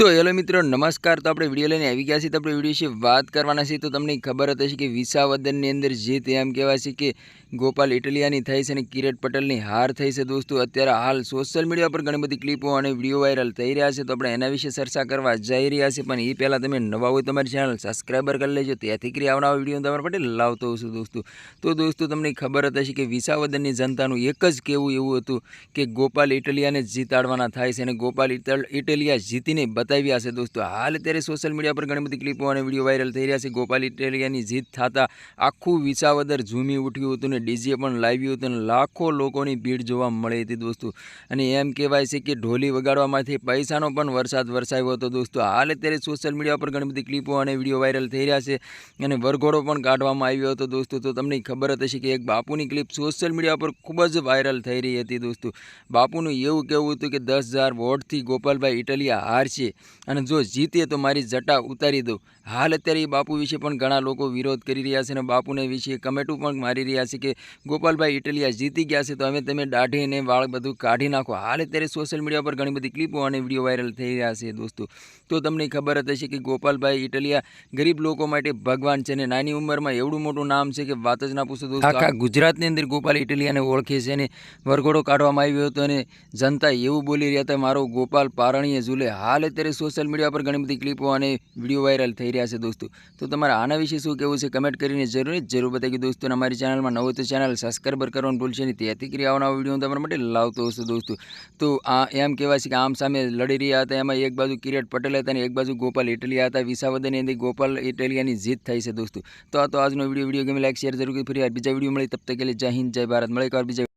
તો હેલો મિત્રો, નમસ્કાર. તો આપણે વીડિયો લઈને આવી ગયા છીએ. તો આપણે વીડિયો વિશે વાત કરવાના છીએ. તો તમને ખબર હતી હશે કે વિસાવદનની અંદર જીત એમ કહેવાય છે કે ગોપાલ ઇટલિયાની થઈ છે અને કિરેટ પટેલની હાર થઈ છે. દોસ્તો, અત્યારે હાલ સોશિયલ મીડિયા પર ઘણી બધી ક્લિપો અને વીડિયો વાયરલ થઈ રહ્યા છે. તો આપણે એના વિશે ચર્ચા કરવા જઈ રહ્યા છીએ. પણ એ પહેલાં તમે નવા હોય તમારી ચેનલ સબસ્ક્રાઈબર કરી લેજો. ત્યાંથી કરી આવનારા વીડિયો તમારા માટે લાવતો છું દોસ્તો. તો દોસ્તો, તમને ખબર હતી હશે કે વિસાવદનની જનતાનું એક જ કહેવું એવું હતું કે ગોપાલ ઇટલિયાને જ જીતાડવાના થાય છે અને ગોપાલ ઇટલ, ઇટલિયા જીતીને બતાવ્યા છે દોસ્તો. હાલ અત્યારે સોશિયલ મીડિયા પર ઘણી બધી ક્લિપો અને વીડિયો વાયરલ થઈ રહ્યા છે. ગોપાલ ટેલિયાની જીત થતાં આખું વિસાવદર ઝૂમી ઉઠ્યું હતું ને ડીજે પણ લાવ્યું હતું અને લાખો લોકોની ભીડ જોવા મળી હતી દોસ્તો. અને એમ કહેવાય છે કે ઢોલી વગાડવામાંથી પૈસાનો પણ વરસાદ વરસાવ્યો હતો દોસ્તો. હાલ અત્યારે સોશિયલ મીડિયા પર ઘણી બધી ક્લિપો અને વીડિયો વાયરલ થઈ રહ્યા છે અને વરઘોડો પણ કાઢવામાં આવ્યો હતો દોસ્તો. તો તમને ખબર જ હશે કે એક બાપુની ક્લિપ સોશિયલ મીડિયા પર ખૂબ જ વાયરલ થઈ રહી હતી દોસ્તો. બાપુનું એવું કહેવું હતું કે દસ હજાર વોટથી ગોપાલભાઈ ઇટલિયા હારશે. અને જો જીતે તો મારી જટા ઉતારી દઉં. હાલ અત્યારે એ બાપુ વિશે પણ ઘણા લોકો વિરોધ કરી રહ્યા છે અને બાપુને વિશે કમેટું પણ મારી રહ્યા છે કે ગોપાલભાઈ ઇટલિયા જીતી ગયા છે તો હવે તમે દાઢીને વાળ બધું કાઢી નાખો. હાલ અત્યારે સોશિયલ મીડિયા પર ઘણી બધી ક્લિપો અને વીડિયો વાયરલ થઈ રહ્યા છે દોસ્તો. તો તમને ખબર જ હશે કે ગોપાલભાઈ ઇટલિયા ગરીબ લોકો માટે ભગવાન છે અને નાની ઉંમરમાં એવડું મોટું નામ છે કે વાત જ ના પૂછો દોસ્તો. આખા ગુજરાતની અંદર ગોપાલ ઇટલિયાને ઓળખે છે અને વરઘોડો કાઢવામાં આવ્યો હતો અને જનતા એવું બોલી રહ્યા હતા મારો ગોપાલ પારણીએ ઝૂલે. હાલ અત્યારે સોશિયલ મીડિયા પર ઘણી બધી ક્લિપો અને વીડિયો વાયરલ થઈ રહ્યા છે દોસ્તો. તો તમારે આના વિશે શું કહેવું છે કમેન્ટ કરીને જરૂર જરૂર બતાવી દોસ્તો. અમારી ચેનલમાં નવો તો ચેનલ સબસ્ક્રાઈબ કરવાનું ભૂલશે નહીં. ત્યાંથી કરી આવવાના વીડિયો તમારા માટે લાવતો હશે દોસ્તો. તો આ એમ કહેવાય છે કે આમ સામે લડી રહ્યા હતા. એમાં એક બાજુ કિરીટ પટેલ હતા અને એક બાજુ ગોપાલ ઇટલિયા હતા. વિસાવદનની અંદર ગોપાલ ઇટલિયાની જીત થઈ છે દોસ્તો. તો આ તો આજનો વીડિયો. વીડિયો ગમે લાઈક, શેર જરૂર ફરી બીજા વીડિયો મળી તબ તક કે જય હિન્દ, જય ભારત. મળે એક વાર બીજા